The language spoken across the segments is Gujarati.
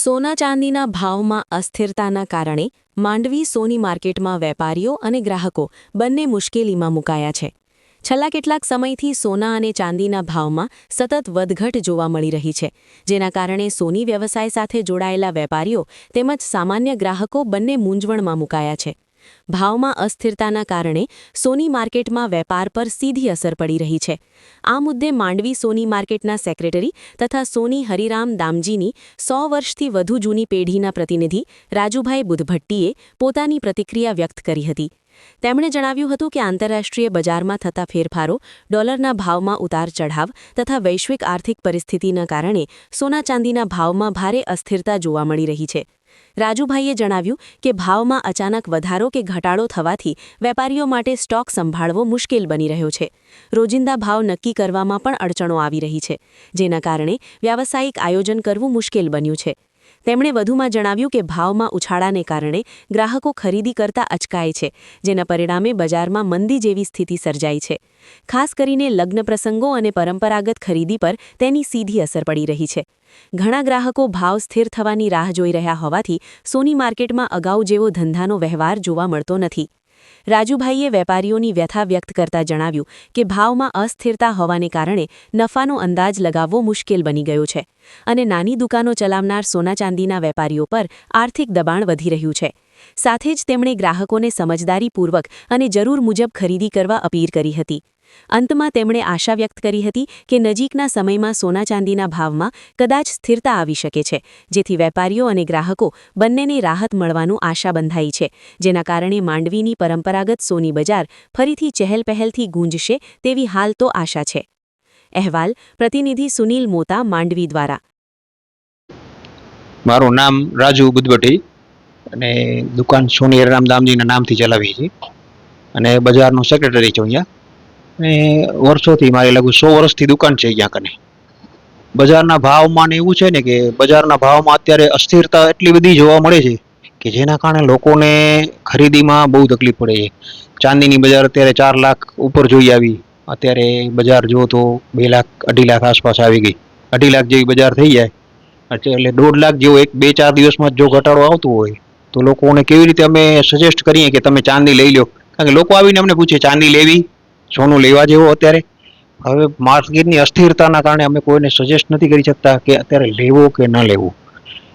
સોના ચાંદીના ભાવમાં અસ્થિરતાના કારણે માંડવી સોની માર્કેટમાં વેપારીઓ અને ગ્રાહકો બંને મુશ્કેલીમાં મુકાયા છે. છેલ્લા કેટલાક સમયથી સોના અને ચાંદીના ભાવમાં સતત વધઘટ જોવા મળી રહી છે, જેના કારણે સોની વ્યવસાય સાથે જોડાયેલા વેપારીઓ તેમજ સામાન્ય ગ્રાહકો બંને મૂંઝવણમાં મુકાયા છે. ભાવમાં અસ્થિરતાના કારણે સોની માર્કેટમાં વેપાર પર સીધી અસર પડી રહી છે. આ મુદ્દે માંડવી સોની માર્કેટના સેક્રેટરી તથા સોની હરિરામ દામજીની સો વર્ષથી વધુ જૂની પેઢીના પ્રતિનિધિ રાજુભાઈ બુધભટ્ટીએ પોતાની પ્રતિક્રિયા વ્યક્ત કરી હતી. તેમણે જણાવ્યું હતું કે આંતરરાષ્ટ્રીય બજારમાં થતા ફેરફારો ડોલરના ભાવમાં ઉતાર ચઢાવ તથા વૈશ્વિક આર્થિક પરિસ્થિતિના કારણે સોના ચાંદીના ભાવમાં ભારે અસ્થિરતા જોવા મળી રહી છે. રાજુભાઈએ જણાવ્યું કે ભાવમાં અચાનક વધારો કે ઘટાડો થવાથી વેપારીઓ માટે સ્ટોક સંભાળવો મુશ્કેલ બની રહ્યો છે. રોજિંદા ભાવ નક્કી કરવામાં પણ અડચણો આવી રહી છે, જેના કારણે વ્યાવસાયિક આયોજન કરવું મુશ્કેલ બન્યું છે. તેમણે વધુમાં જણાવ્યું કે ભાવમાં ઉછાળાને કારણે ગ્રાહકો ખરીદી કરતા અચકાય છે, જેના પરિણામે બજારમાં મંદી જેવી સ્થિતિ સર્જાઈ છે. ખાસ કરીને લગ્ન પ્રસંગો અને પરંપરાગત ખરીદી પર તેની સીધી અસર પડી રહી છે. ઘણા ગ્રાહકો ભાવ સ્થિર થવાની રાહ જોઈ રહ્યા હોવાથી સોની માર્કેટમાં અગાઉ જેવો ધંધાનો વ્યવહાર જોવા મળતો નથી. રાજુભાઈએ વેપારીઓની વ્યથા વ્યક્ત કરતા જણાવ્યું કે ભાવમાં અસ્થિરતા હોવાને કારણે નફાનો અંદાજ લગાવવો મુશ્કેલ બની ગયો છે અને નાની દુકાનો ચલાવનાર સોના ચાંદીના વેપારીઓ પર આર્થિક દબાણ વધી રહ્યું છે. સાથે જ તેમણે ગ્રાહકોને સમજદારીપૂર્વક અને જરૂર મુજબ ખરીદી કરવા અપીલ કરી હતી. અંતમાં તેમણે આશા વ્યક્ત કરી હતી કે નજીકના સમયમાં સોના ચાંદીના ભાવમાં કદાચ સ્થિરતા આવી શકે છે, જેથી વેપારીઓ અને ગ્રાહકો બંનેને રાહત મળવાનું આશા બંધાઈ છે, જેના કારણે માંડવીની પરંપરાગત સોની બજાર ફરીથી ચહેલપહેલથી ગુંજશે તેવી હાલ તો આશા છે. અહેવાલ, પ્રતિનિધિ સુનીલ મોતા, માંડવી દ્વારા. મારું નામ રાજુ બુદ્ધવટી અને દુકાન સોની હરરામ દામજીના નામથી ચલાવી છે અને બજારનો સેક્રેટરી છું અહીંયા. વર્ષોથી મારી લગભગ સો વર્ષથી દુકાન છે અહીંયા કને. બજારના ભાવમાં ને એવું છે ને કે બજારના ભાવમાં અત્યારે અસ્થિરતા એટલી બધી જોવા મળે છે કે જેના કારણે લોકોને ખરીદીમાં બહુ તકલીફ પડે છે. ચાંદીની બજાર અત્યારે ચાર લાખ ઉપર જોઈ આવી. અત્યારે બજાર જુઓ તો બે લાખ, અઢી લાખ આસપાસ આવી ગઈ. અઢી લાખ જેવી બજાર થઈ જાય. એટલે દોઢ લાખ જેવો એક બે ચાર દિવસમાં જો ઘટાડો આવતો હોય તો લોકોને કેવી રીતે અમે સજેસ્ટ કરીએ કે તમે ચાંદી લઈ લો. કારણ કે લોકો આવીને અમને પૂછે, ચાંદી લેવી? સોનું લેવા જેવો અત્યારે. હવે માર્કેટની અસ્થિરતાના કારણે અમે કોઈને સજેસ્ટ નથી કરી શકતા કે અત્યારે લેવો કે ન લેવો.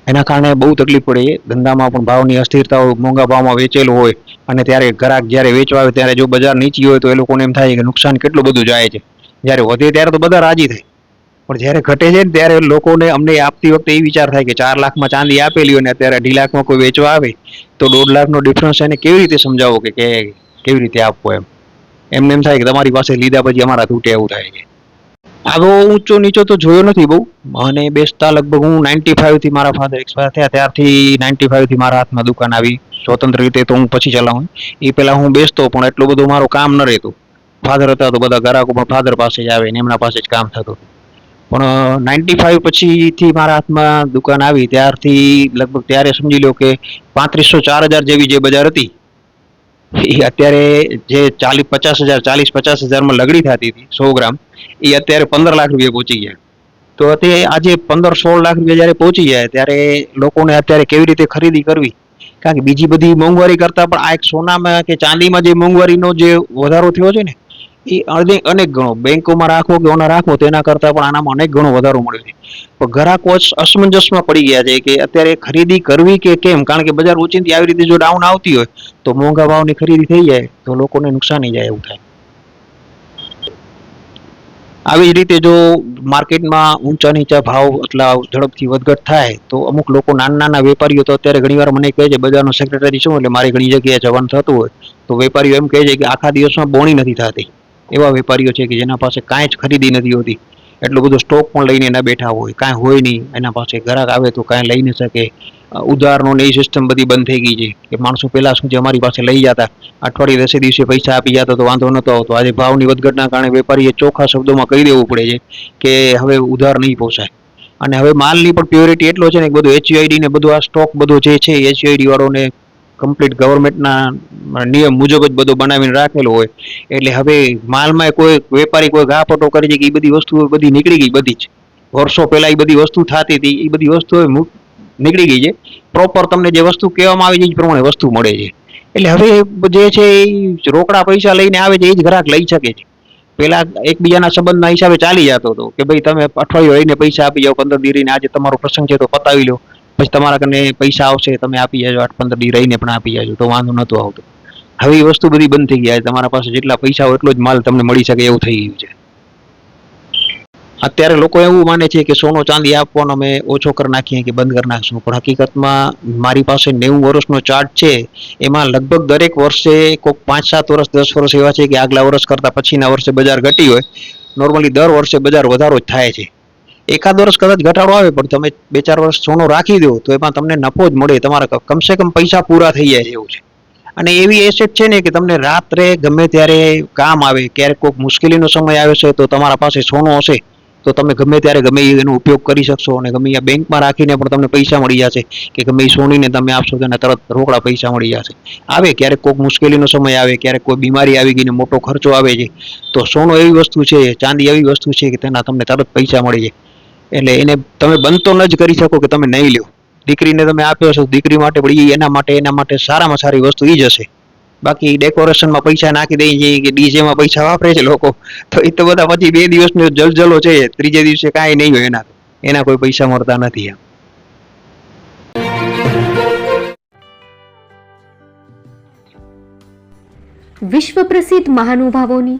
એના કારણે બહુ તકલીફ પડે. ધંધામાં પણ ભાવની અસ્થિરતા હોય મોંઘા ભાવમાં વેચેલું હોય અને ત્યારે ગ્રાહક જ્યારે વેચવા આવે ત્યારે જો બજાર નીચી હોય તો એ લોકોને એમ થાય કે નુકસાન કેટલું બધું જાય છે. જ્યારે વધે ત્યારે તો બધા રાજી થાય. પણ જ્યારે ઘટે છે ને ત્યારે લોકોને અમને આપતી વખતે એ વિચાર થાય કે ચાર લાખમાં ચાંદી આપેલી હોય ને અત્યારે અઢી લાખમાં કોઈ વેચવા આવે તો દોઢ લાખનો ડિફરન્સ એને કેવી રીતે સમજાવો કે- કેવી રીતે આપવો એમ. એમને એમ થાય કે તમારી પાસે લીધા પછી અમારા તૂટે એવું થાય છે આવો ઊંચો નીચો તો જોયો નથી બહુ. અને બેસતા લગભગ હું નાઇન્ટી થી મારા ફાધર એક્સપાયર થયા ત્યારથી નાઇન્ટી થી મારા હાથમાં દુકાન આવી. સ્વતંત્ર રીતે તો હું પછી ચલાવું. એ પહેલાં હું બેસતો પણ એટલું બધું મારું કામ ન રહેતું. ફાધર હતા તો બધા ગ્રાહકો પણ ફાધર પાસે જ આવે ને એમના પાસે જ કામ થતું. પણ નાઇન્ટી ફાઇવ પછીથી મારા હાથમાં દુકાન આવી ત્યારથી લગભગ ત્યારે સમજી લો કે પાંત્રીસો ચાર હજાર જેવી જે બજાર હતી એ અત્યારે જે ચાલીસ પચાસ હજાર, ચાલીસ પચાસ હજારમાં લગડી થતી હતી, સો ગ્રામ, એ અત્યારે પંદર લાખ રૂપિયા પહોંચી ગયા. તો તે આજે પંદર, સોળ લાખ રૂપિયા જ્યારે પહોંચી જાય, ત્યારે લોકોને અત્યારે કેવી રીતે ખરીદી કરવી? કારણ કે બીજી બધી મોંઘવારી કરતાં પણ આ એક સોનામાં કે ચાંદીમાં જે મોંઘવારીનો જે વધારો થયો છે ને એ અનેક ગણો. બેંકોમાં રાખો કે ઓના રાખો, તેના કરતાં પણ આનામાં અનેક ગણો વધારો મળ્યો છે. પણ ગ્રાહકો અસ- અસમંજસમાં પડી ગયા છે કે અત્યારે ખરીદી કરવી કે કેમ? કારણ કે બજાર ઓચિંતી આવી રીતે જો ડાઉન આવતી હોય, તો મોંઘા ભાવની ખરીદી થઈ જાય, તો લોકોને નુકસાની જાય એવું થાય. આવી જ રીતે જો માર્કેટમાં ઊંચા નીચા ભાવ એટલા ઝડપથી વધઘટ થાય, તો અમુક લોકો નાના નાના વેપારીઓ તો અત્યારે ઘણીવાર મને કહે છે, બજારનો સેક્રેટરી શું? એટલે મારી ઘણી જગ્યાએ જવાનું થતું હોય. તો વેપારીઓ એમ કહે છે કે આખા દિવસમાં બોણી નથી થતી. એવા વેપારીઓ છે કે જેના પાસે કાંઈ જ ખરીદી નથી હોતી. એટલો બધો સ્ટોક પણ લઈને એના બેઠા હોય, કાંઈ હોય નહીં. એના પાસે ગ્રાહક આવે તો કાંઈ લઈ ન શકે. ઉધારનો ને એ સિસ્ટમ બધી બંધ થઈ ગઈ છે કે માણસો પહેલાં શું છે, અમારી પાસે લઈ જતા. અઠવાડિયે દસે દિવસે પૈસા આપી જતા તો વાંધો નહોતો આવતો. આજે ભાવની વધઘટના કારણે વેપારીએ ચોખ્ખા શબ્દોમાં કહી દેવું પડે છે કે હવે ઉધાર નહીં પોસાય. અને હવે માલની પણ પ્યોરિટી એટલો છે ને બધું એચયુઆઈડી ને બધું આ સ્ટોક બધો જે છે એચયુઆઈડી વાળોને કમ્પ્લીટ ગવર્મેન્ટના નિયમ મુજબ જ બધો બનાવીને રાખેલો હોય. એટલે હવે માલમાં કોઈ વેપારી કોઈ ગાપટો કરી છે કે એ બધી વસ્તુઓ બધી નીકળી ગઈ બધી જ. વર્ષો પહેલાં એ બધી વસ્તુ થતી હતી એ બધી વસ્તુઓ નીકળી ગઈ છે. પ્રોપર તમને જે વસ્તુ કહેવામાં આવે છે એ પ્રમાણે વસ્તુ મળે છે. એટલે હવે જે છે એ રોકડા પૈસા લઈને આવે છે એ જ ગ્રાહક લઈ શકે છે. પેલા એકબીજાના સંબંધના હિસાબે ચાલી જતો હતો કે ભાઈ તમે અઠવાડિયું રહીને પૈસા આપી જાઓ, પંદર દી આજે તમારો પ્રસંગ છે તો પતાવી લો. પછી તમારા કને પૈસા આવશે, તમે આપી જાજો, આઠ પંદર દી રહીને પણ આપી જાજો, તો વાંધો નહોતો આવતો. હવે એ વસ્તુ બધી બંધ થઈ ગયા તમારા પાસે જેટલા પૈસા હોય એટલો જ માલ તમને મળી શકે એવું થઈ ગયું છે. અત્યારે લોકો એવું માને છે કે સોનો ચાંદી આપવાનો અમે ઓછો કરી નાખીએ કે બંધ કરી નાખશું, પણ હકીકતમાં મારી પાસે નેવું વર્ષનો ચાર્ટ છે, એમાં લગભગ દરેક વર્ષે કોઈક પાંચ સાત વર્ષ, દસ વર્ષ એવા છે કે આગલા વર્ષ કરતાં પછીના વર્ષે બજાર ઘટી હોય. નોર્મલી દર વર્ષે બજાર વધારો જ થાય છે. એકાદ વર્ષ કદાચ ઘટાડો આવે, પણ તમે બે ચાર વર્ષ સોનું રાખી દો, તો એમાં તમને નફો જ મળે. તમારા કમસે કમ પૈસા પૂરા થઈ જાય એવું છે. અને એવી એસેટ છે ને કે તમને રાત્રે ગમે ત્યારે કામ આવે, ક્યારેક કોઈક મુશ્કેલીનો સમય આવે છે, તો તમારા પાસે સોનું હશે, તો તમે ગમે ત્યારે ગમે એનો ઉપયોગ કરી શકશો. અને ગમે આ બેંકમાં રાખીને પણ તમને પૈસા મળી જશે, કે ગમે એ સોનીને તમે આપશો, તો તરત રોકડા પૈસા મળી જશે. આવે, ક્યારેક કોઈક મુશ્કેલીનો સમય આવે, ક્યારેક કોઈ બીમારી આવી ગઈ ને મોટો ખર્ચો આવે છે, તો સોનું એવી વસ્તુ છે, ચાંદી એવી વસ્તુ છે કે તેના તમને તરત પૈસા મળી જાય. એટલે એને તમે બનતો ન જ કરી શકો કે તમે નહીં લ્યો. દીકરીને તમે આપ્યો છો, દીકરી માટે પણ એના માટે એના માટે સારામાં સારી વસ્તુ ઈ જ હશે. બાકી ડેકોરેશનમાં પૈસા નાખી દઈ છે કે ડીજેમાં પૈસા વાપરે છે લોકો, તો એ તો બધા પછી બે દિવસનો જલજલો છે, ત્રીજે દિવસે કાંઈ નહીં હોય એના એના કોઈ પૈસા મળતા નથી એમ. વિશ્વ પ્રસિદ્ધ મહાનુભાવોની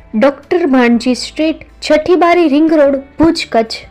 doctor Bhanji street છઠ્ઠી બારી રિંગ રોડ ભુજ કચ્છ.